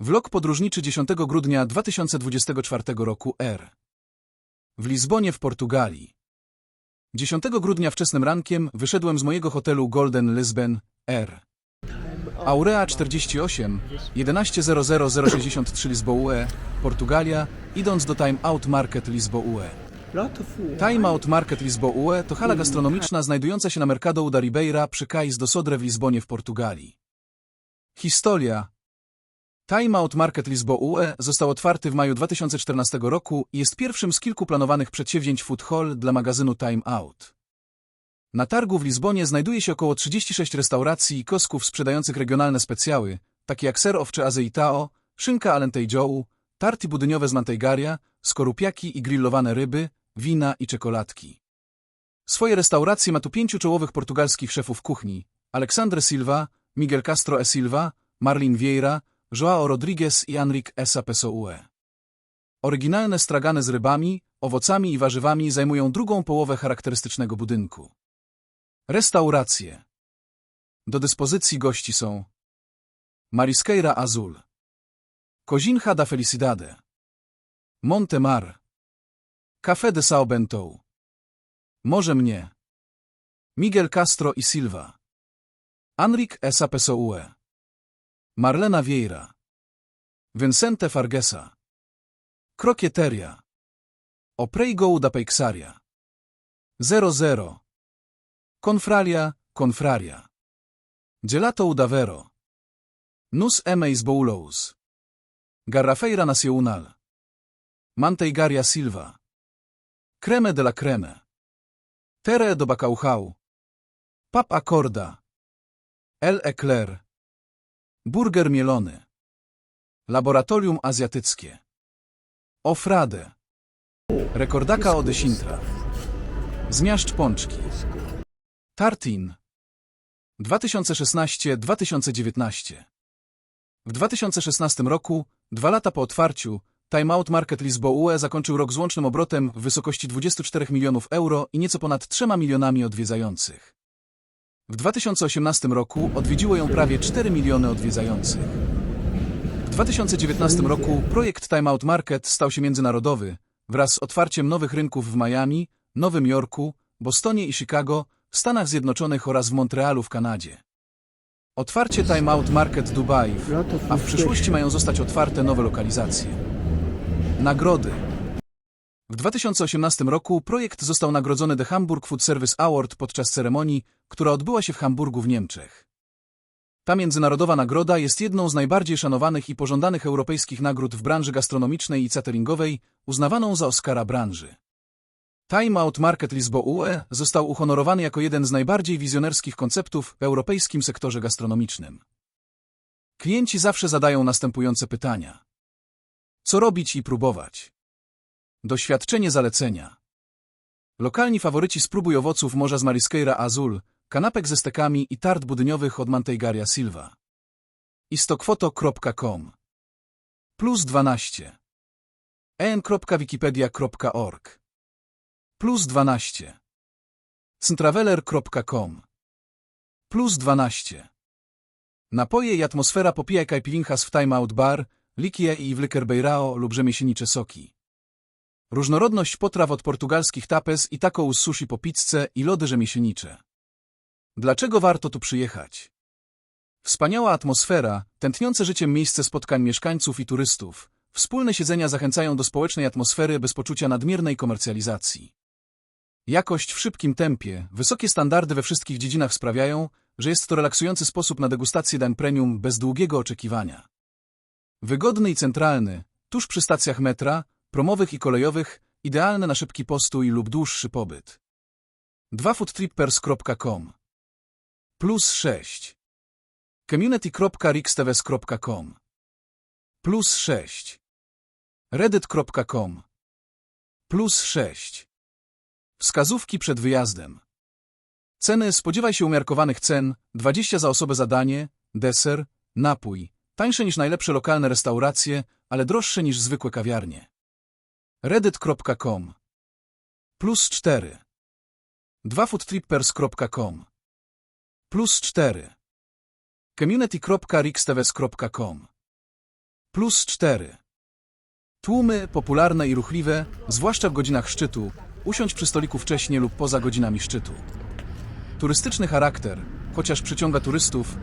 Vlog podróżniczy 10 grudnia 2024 roku R. W Lizbonie w Portugalii. 10 grudnia wczesnym rankiem wyszedłem z mojego hotelu Golden Lisbon R. Aurea 48 11.00.063 Lisboa, Portugalia, idąc do Time Out Market Lisboa. Time Out Market Lisboa to hala gastronomiczna znajdująca się na Mercado da Ribeira przy Cais do Sodre w Lizbonie w Portugalii. Historia Time Out Market Lisboa został otwarty w maju 2014 roku i jest pierwszym z kilku planowanych przedsięwzięć food hall dla magazynu Time Out. Na targu w Lizbonie znajduje się około 36 restauracji i kosków sprzedających regionalne specjały, takie jak ser owczy azeitao, szynka alentejjołu, tarty budyniowe z manteigaria, skorupiaki i grillowane ryby, wina i czekoladki. Swoje restauracje ma tu pięciu czołowych portugalskich szefów kuchni, Alexandre Silva, Miguel Castro e Silva, Marlin Vieira, Joao Rodriguez i Enrique Essa Pessoa. Oryginalne stragany z rybami, owocami i warzywami zajmują drugą połowę charakterystycznego budynku. Restauracje. Do dyspozycji gości są Marisqueira Azul, Cozinha da Felicidade, Monte Mar, Café de Sao Bento, Może Mnie, Miguel Castro i Silva, Enrique Essa Pessoa, Marlena Vieira, Vincente Fargesa, Krokieteria, Opreigo da Peixaria, 00, Confralia, Confraria, Gelato Davero, Nus Emeis Boulos, Garrafeira Nacional, Manteigaria Silva, Creme de la Creme, Tere do Bacauhau, Pap Acorda, El Eclair, Burger mielony. Laboratorium azjatyckie. Ofrade. Rekordaka Odesintra. Zmiażdż pączki. Tartin. 2016-2019. W 2016 roku, dwa lata po otwarciu, Time Out Market Lisboa zakończył rok z łącznym obrotem w wysokości 24 milionów euro i nieco ponad 3 milionami odwiedzających. W 2018 roku odwiedziło ją prawie 4 miliony odwiedzających. W 2019 roku projekt Time Out Market stał się międzynarodowy wraz z otwarciem nowych rynków w Miami, Nowym Jorku, Bostonie i Chicago, w Stanach Zjednoczonych oraz w Montrealu w Kanadzie. Otwarcie Time Out Market Dubai, a w przyszłości mają zostać otwarte nowe lokalizacje. Nagrody w 2018 roku projekt został nagrodzony The Hamburg Food Service Award podczas ceremonii, która odbyła się w Hamburgu w Niemczech. Ta międzynarodowa nagroda jest jedną z najbardziej szanowanych i pożądanych europejskich nagród w branży gastronomicznej i cateringowej, uznawaną za Oscara branży. Time Out Market Lisboa został uhonorowany jako jeden z najbardziej wizjonerskich konceptów w europejskim sektorze gastronomicznym. Klienci zawsze zadają następujące pytania. Co robić i próbować? Doświadczenie zalecenia. Lokalni faworyci spróbuj owoców morza z Marisqueira Azul, kanapek ze stekami i tart budyniowych od Manteigaria Silva. istokfoto.com Plus 12 en.wikipedia.org Plus 12 centraveler.com Plus 12 Napoje i atmosfera popijaj kajpilinhas w Time Out Bar, likie i w Beirao lub rzemieślnicze soki. Różnorodność potraw od portugalskich tapes i taco z sushi po pizzę i lody rzemieślnicze. Dlaczego warto tu przyjechać? Wspaniała atmosfera, tętniące życiem miejsce spotkań mieszkańców i turystów, wspólne siedzenia zachęcają do społecznej atmosfery bez poczucia nadmiernej komercjalizacji. Jakość w szybkim tempie, wysokie standardy we wszystkich dziedzinach sprawiają, że jest to relaksujący sposób na degustację dań premium bez długiego oczekiwania. Wygodny i centralny, tuż przy stacjach metra, promowych i kolejowych, idealne na szybki postój lub dłuższy pobyt. 2foodtrippers.com Plus 6 Community.rixteves.com Plus 6 Reddit.com Plus 6 Wskazówki przed wyjazdem. Ceny spodziewaj się umiarkowanych cen, 20 za osobę za danie, deser, napój, tańsze niż najlepsze lokalne restauracje, ale droższe niż zwykłe kawiarnie. reddit.com Plus 4 2foodtrippers.com Plus 4 community.rixteves.com Plus 4. Tłumy, popularne i ruchliwe, zwłaszcza w godzinach szczytu, usiądź przy stoliku wcześniej lub poza godzinami szczytu. Turystyczny charakter, chociaż przyciąga turystów,